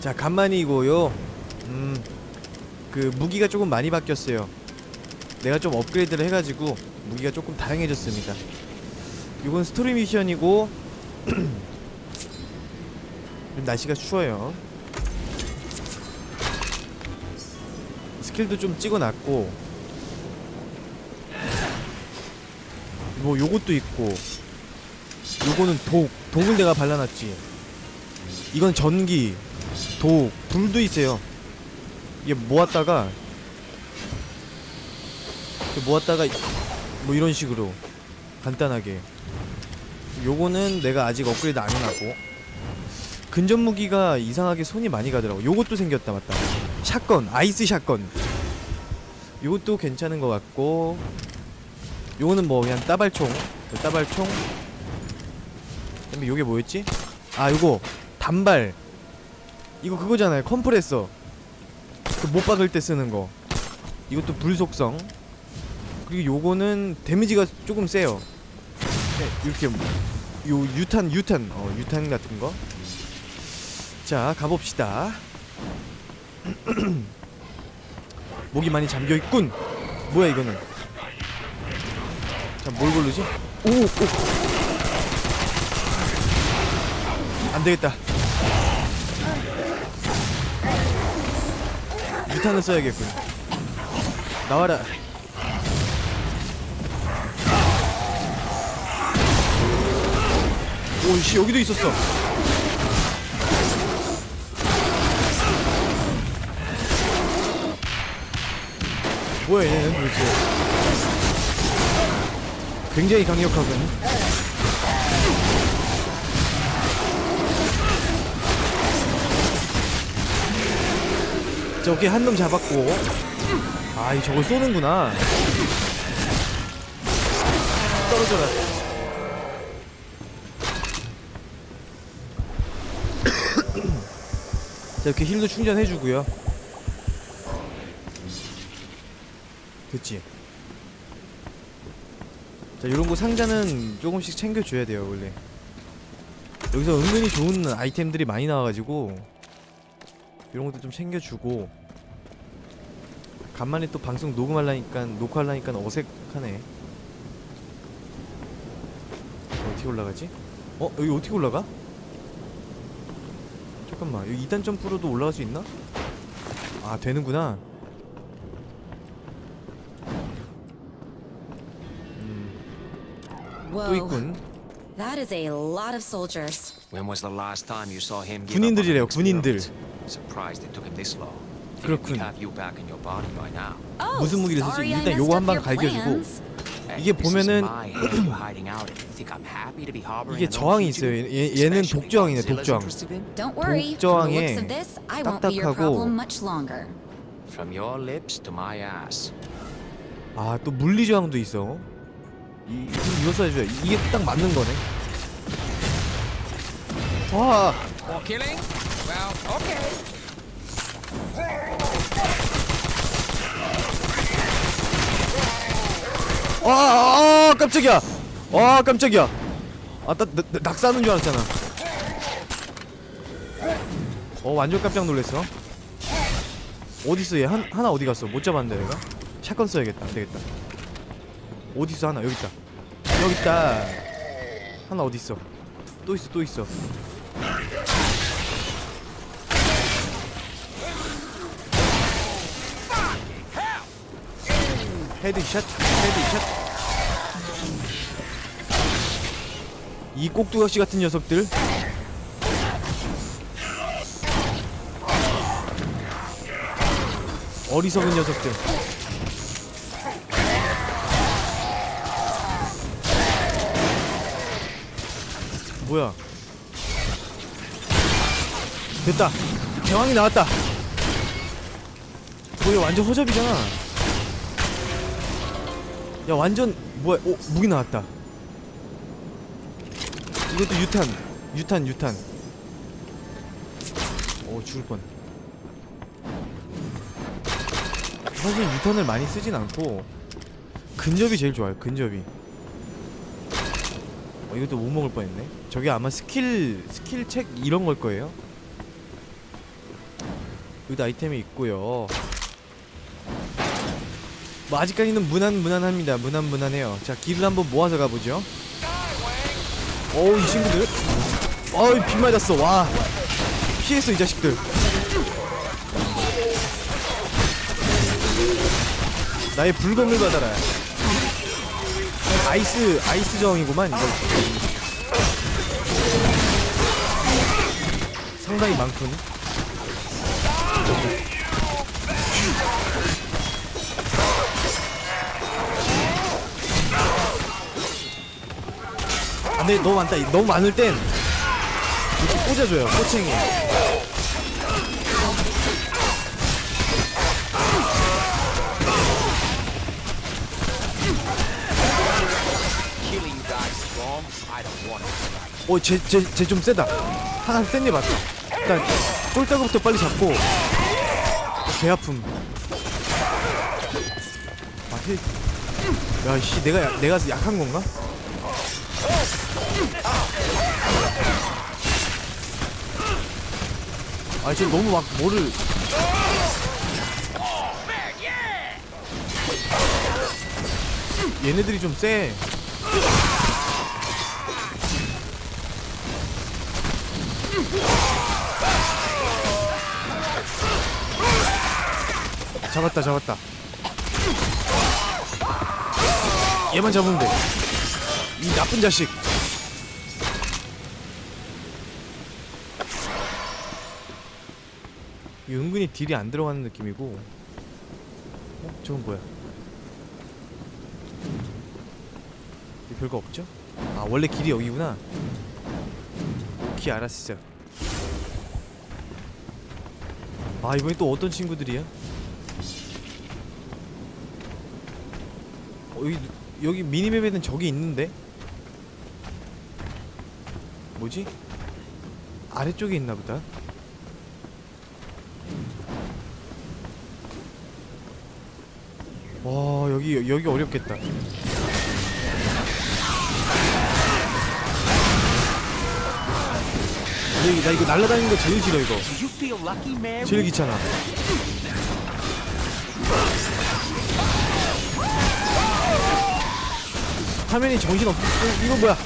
자 간만이고요. 음 그 무기가 조금 많이 바뀌었어요. 내가 좀 업그레이드를 해가지고 무기가 조금 다양해졌습니다. 이건 스토리 미션이고 좀 날씨가 추워요. 스킬도 좀 찍어놨고 뭐 요것도 있고 요거는 독 독을 내가 발라놨지. 이건 전기 독 불도 있어요. 이게 모았다가 모았다가 뭐 이런 식으로 간단하게. 요거는 내가 아직 업그레이드 안 해놨고. 근접 무기가 이상하게 손이 많이 가더라고. 요것도 생겼다 맞다. 샷건 아이스 샷건. 요것도 괜찮은 것 같고. 요거는 뭐 그냥 따발총 따발총. 그다음에 요게 뭐였지? 아 요거. 단발 이거 그거잖아요. 컴프레서. 그 못 박을 때 쓰는 거. 이것도 불속성. 그리고 요거는 데미지가 조금 세요. 네, 이렇게 요 유탄 유탄. 어 유탄 같은 거자 가봅시다. 목이 많이 잠겨있군. 뭐야 이거는? 자뭘 고르지? 오! 오! 안되겠다 유탄을 써야겠군. 나와라. 오씨 여기도 있었어. 뭐야 얘는 도대체? 굉장히 강력하군 자 오케이 한놈 잡았고. 아이 저걸 쏘는구나. 떨어져라. 자 이렇게 힐도 충전해주고요. 됐지? 자 요런거 상자는 조금씩 챙겨줘야 돼요 원래. 여기서 은근히 좋은 아이템들이 많이 나와가지고 이런 것도 좀 챙겨주고 간만에 또 방송 녹음하려니까 녹화하려니까 어색하네 어떻게 올라가지? 어? 여기 어떻게 올라가? 잠깐만 여기 2단 점프로도 올라갈 수 있나? 아 되는구나 음, 또 Whoa, 있군 that is a lot of soldiers. When was the last time you saw him give 군인들이래요, up an 군인들. Surprised it took him this long. 그렇군. Oh, 무슨 무기를 I 일단 요거 한방 your 갈겨주고 이게 보면은 이게 저항이? 있어요 얘, 얘는 독저항이네 독저항 독저항에 딱딱하고. 아 또 물리 저항도 있어 이, 이- 이거 써야죠 이게 딱 맞는 거네 와 아, 아, 아 깜짝이야. 아, 깜짝이야. 아, 나, 나, 나 낙사하는 줄 알았잖아. 어, 완전 깜짝 놀랐어. 어디 있어 얘? 한, 하나 어디 갔어? 못 잡았는데 내가? 샷건 써야겠다. 안 되겠다. 어디 있어 하나? 여기 있다. 여기 있다. 하나 어디 있어? 또 있어, 또 있어. 헤드샷, 헤드샷. 이 꼭두각시 같은 녀석들. 어리석은 녀석들. 뭐야? 됐다. 대왕이 나왔다. 뭐야 완전 허접이잖아. 야 완전 뭐야? 오 무기 나왔다. 이것도 유탄, 유탄, 유탄. 오 죽을 뻔. 사실 유탄을 많이 쓰진 않고 근접이 제일 좋아요. 근접이. 어, 이것도 못 먹을 뻔했네. 저게 아마 스킬 스킬 책 이런 걸 거예요. 여기도 아이템이 있고요 뭐 아직까지는 무난 무난합니다. 무난 무난해요. 자 길을 한번 모아서 가보죠. 어우 이 친구들. 어이 빗 맞았어. 와. 피했어 이 자식들. 나의 불검을 받아라. 아이스 아이스 저항이구만 이거. 상당히 많군 근데 너무 많다. 너무 많을 땐 이렇게 꽂아줘요 꼬챙이. I don't want it. 어쟤쟤 쟤 좀 세다. 하나 센리 맞다. 일단 쫄따구부터 빨리 잡고 개 아픔. 아, 야씨 내가 약- 내가 약한 건가? 아, 쟤 너무 막 뭐를 얘네들이 좀 세. 잡았다, 잡았다. 얘만 잡으면 돼. 이 나쁜 자식. 이 은근히 딜이 안 들어가는 느낌이고. 어, 저건 뭐야? 별거 없죠? 아 원래 길이 여기구나. 오케이 알았어. 아 이번에 또 어떤 친구들이야? 어, 여기 여기 미니맵에는 적이 있는데 뭐지? 아래쪽에 있나 보다. 와 여기 여기 어렵겠다. 여기 나 이거 날라다니는 거 제일 싫어 이거. 제일 귀찮아. 화면이 정신 없. 어, 이거 뭐야?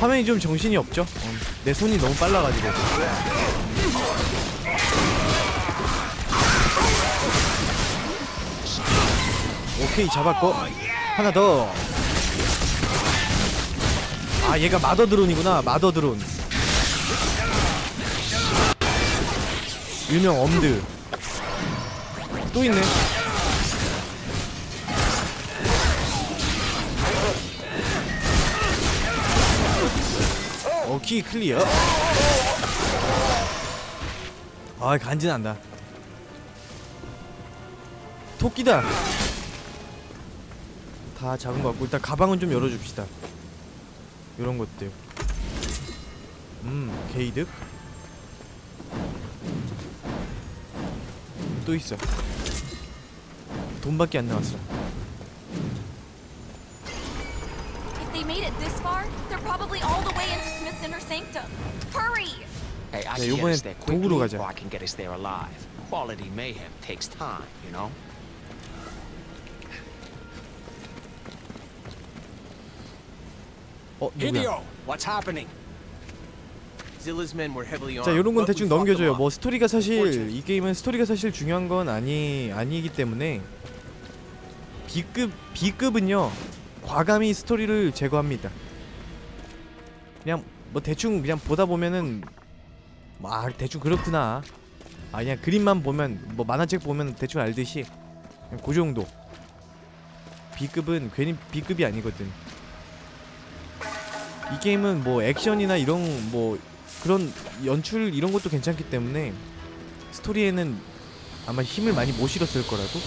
화면이 좀 정신이 없죠? 어, 내 손이 너무 빨라가지고. 오케이 잡았고 하나 더. 아 얘가 마더 드론이구나 마더 드론. 일명 엄드. 또 있네. 오케이 클리어. 아 간지난다. 토끼다. 다 작은 것 같고 일단 가방은 좀 열어줍시다. 이런 것들. 음 게이득. 또 있어. 돈밖에 안 나왔어. If they made it this far, they're probably all the way into Smith's inner sanctum. Hurry! Hey, I 네, can get 요번엔 us there 도구로 quickly, 가자. or I can get us there alive. Quality mayhem takes time, you know? 어 누구야? 자. 요런 건 대충 넘겨줘요. 뭐 스토리가 사실. 이 게임은 스토리가 사실 중요한 건 아니 아니기 때문에 B급 B급은요 과감히 스토리를 제거합니다. 그냥 뭐 대충 그냥 보다 보면은 뭐, 아 대충 그렇구나. 아 그냥 그림만 보면 뭐 만화책 보면 대충 알듯이 그냥 그 정도. B급은 괜히 B급이 아니거든. 이 게임은 뭐 액션이나 이런 뭐 그런 연출 이런 것도 괜찮기 때문에 스토리에는 아마 힘을 많이 못 실었을 거라고.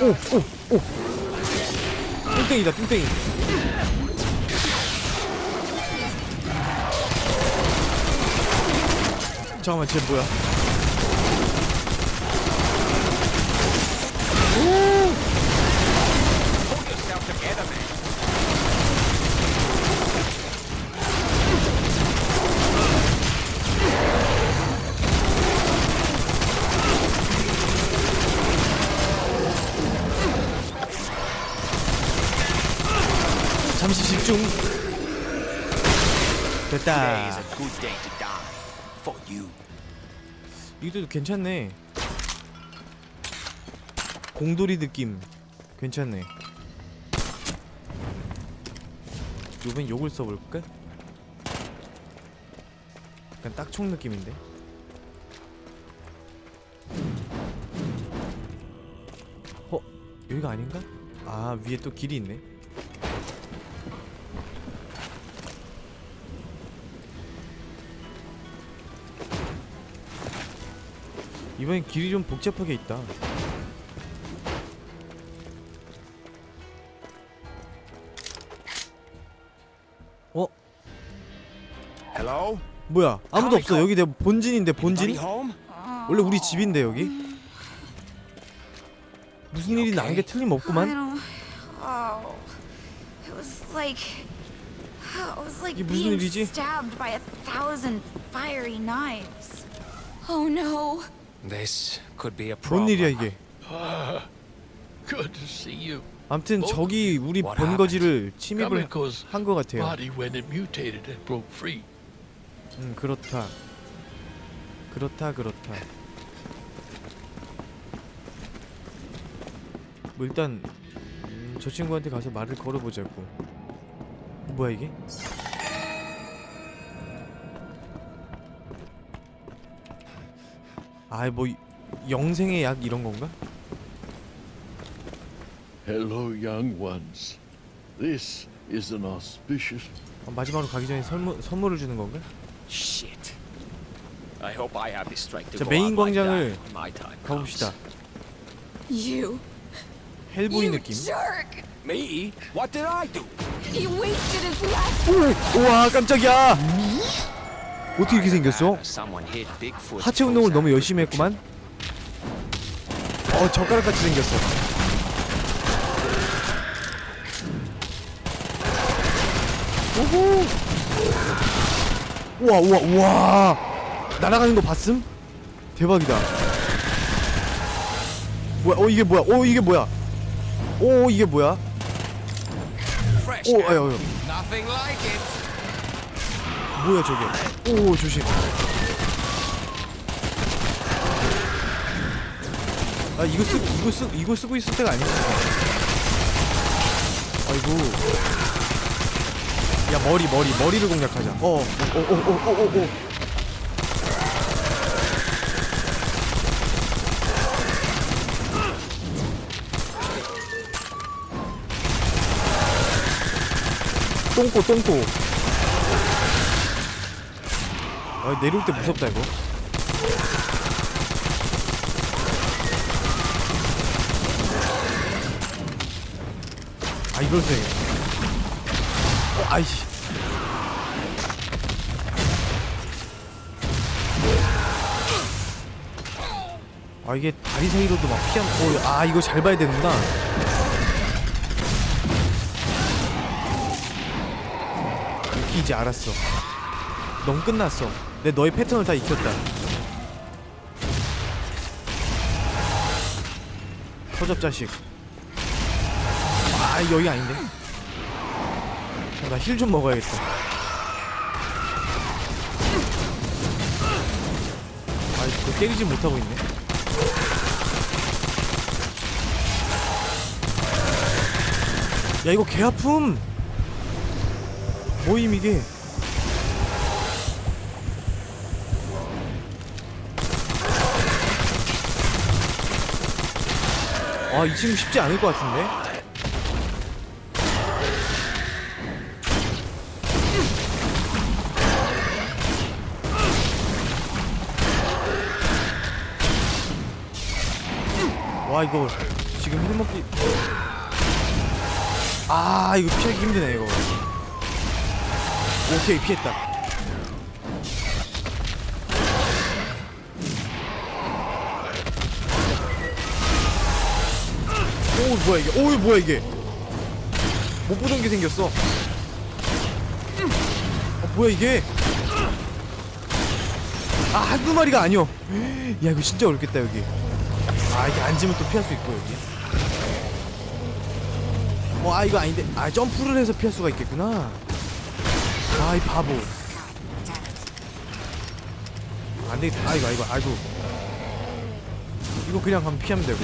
오, 오, 오. 뚱땡이다, 뚱땡이. 잠깐만, 쟤 뭐야? 잠시 집중. 됐다. 이것도 괜찮네. 공돌이 느낌 괜찮네 이번엔 요걸 써볼까? 약간 딱총 느낌인데 어? 여기가 아닌가? 아 위에 또 길이 있네 이번엔 길이 좀 복잡하게 있다 뭐야 아무도 없어 여기 내 본진인데 본진? 원래 우리 집인데 여기? 무슨 일이 난 게 틀림없구만. Oh, 이게 무슨 일이지? Oh 뭔. 일이야 이게. 암튼 저기 우리 본거지를 침입을 한것 같아요 음 그렇다 그렇다 그렇다 뭐 일단 음, 저 친구한테 가서 말을 걸어보자고 뭐야 이게? 아뭐 영생의 약 이런 건가? Hello, young ones. This is an auspicious. 아, 마지막으로 가기 전에 선물, 선물을 주는 건가? Shit. I hope I have the strength to 자, go 메인 out like 광장을 that when my time 가봅시다 You. 헬보이 you 느낌 jerk! comes. Me? What did I do? He wasted his last. 우와 깜짝이야 어떻게 이렇게 생겼어? Someone hit Bigfoot. 하체 운동을 너무 열심히 했구만 어 젓가락 같이 생겼어 오호 우와 우와 우와 날아가는 거 봤음? 대박이다 뭐야 어 이게 뭐야 어 이게 뭐야 오 이게 뭐야. 오 air. 아유 아유. 뭐야 저게 오 조심 아 이거 쓰 이거 쓰 이거 쓰고 있을 때가 아니야 아이고 야 머리 머리 머리를 공략하자. 어어어어어어어. 똥꼬 똥꼬. 아 내려올 때 무섭다 이거. 아 이걸 세. 어, 아이씨. 아 이게 다리 사이로도 막 피한 어, 아 이거 잘 봐야 되는구나. 이렇게 이제 알았어. 넌 끝났어. 내 너의 패턴을 다 익혔다. 서접 자식. 아 여기 아닌데? 어, 나 힐 좀 먹어야겠다. 아 이거 때리지 못하고 있네. 야 이거 개 아픔! 모임 이게? 아 이 친구 쉽지 않을 것 같은데 와 이거 지금 힐 먹기. 아 이거 피하기 힘드네 이거. 오케이 피했다. 오 뭐야 이게? 오 뭐야 이게? 못 보던 게 생겼어. 어, 뭐야 이게? 아 한두 마리가 아니여 야 이거 진짜 어렵겠다 여기 아 이게 앉으면 또 피할 수 있고 여기 어, 아 이거 아닌데. 아 점프를 해서 피할 수가 있겠구나. 아 이 바보. 안 되겠다. 아이고 아이고 아이고. 이거 그냥 가면 피하면 되고.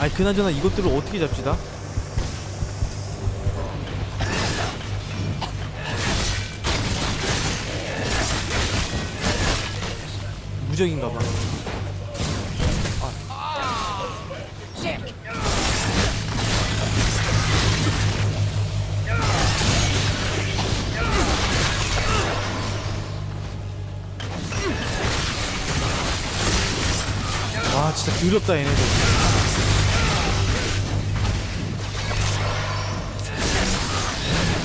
아니 그나저나 이것들을 어떻게 잡시다? 무적인가봐. 와 진짜 더럽다 얘네들.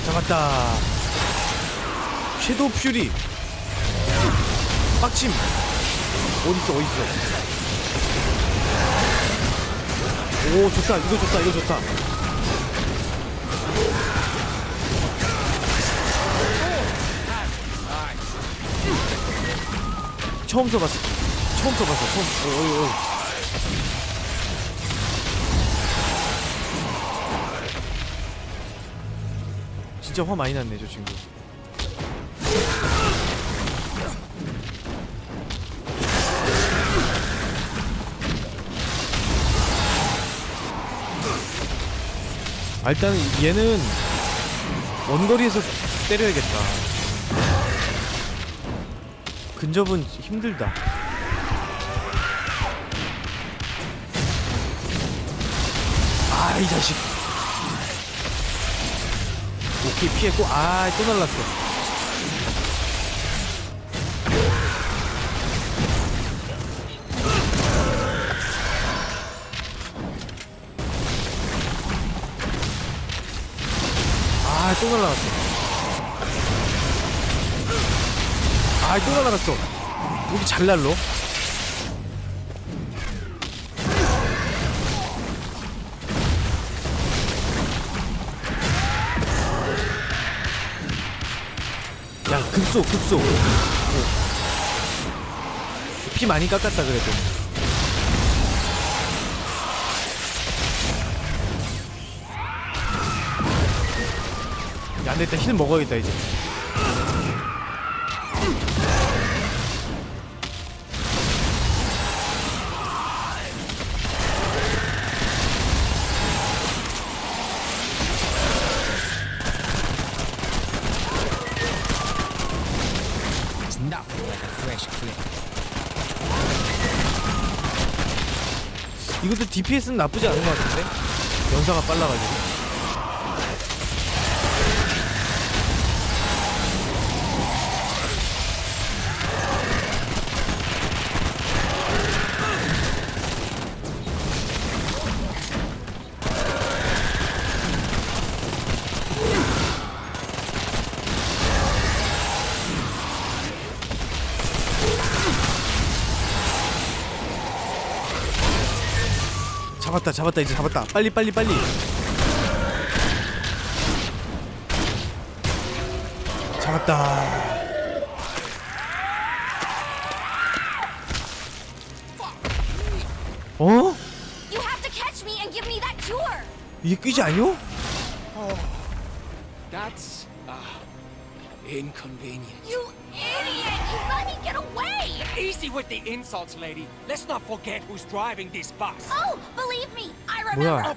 잡았다. 섀도우 퓨리. 빡침. 어딨어 어딨어. 오 좋다 이거 좋다 이거 좋다. 처음 써봤어. 처음 써봤어. 처음. 어, 어, 어. 진짜 화 많이 났네 저 친구. 아, 일단 얘는 원거리에서 때려야겠다. 근접은 힘들다. 아, 이 자식. 오케이, 피했고, 아, 또 날랐어. 또 날라갔어. 아, 또 날라갔어. 여기 잘 날로. 야, 급소, 급소. 오. 피 많이 깎았다 그래도. 일단 힐 먹어야겠다 이제. 이것도 DPS는 나쁘지 않은 것 같은데? 연사가 빨라가지고. 잡았다 잡았다 이제 잡았다 빨리 빨리 빨리 잡았다 어? You have to catch me and give me that cure. 이게 퀴즈 아니오? That's uh, inconvenient. You idiot! You let me get away! Easy with the insults, lady. Let's not forget who's driving this bus. Oh, believe me, I remember. 뭐야.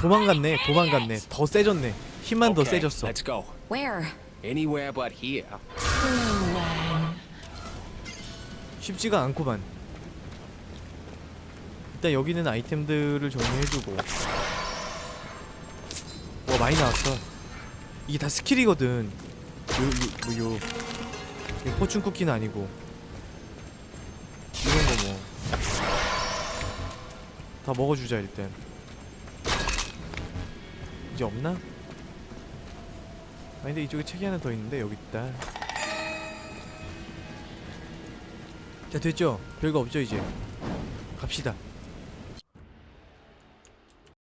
도망갔네 도망갔네. 더 세졌네. 힘만 더 세졌어. Let's go. Where? Anywhere but here. 쉽지가 않구만. 일단 여기는 아이템들을 정리해주고. 와 많이 나왔어. 이게 다 스킬이거든. 요, 요, 뭐 요, 요 포춘 쿠키는 아니고 다 먹어주자 일단 이제 없나? 아 근데 이쪽에 책이 하나 더 있는데 여기 있다 자 됐죠? 별거 없죠 이제 갑시다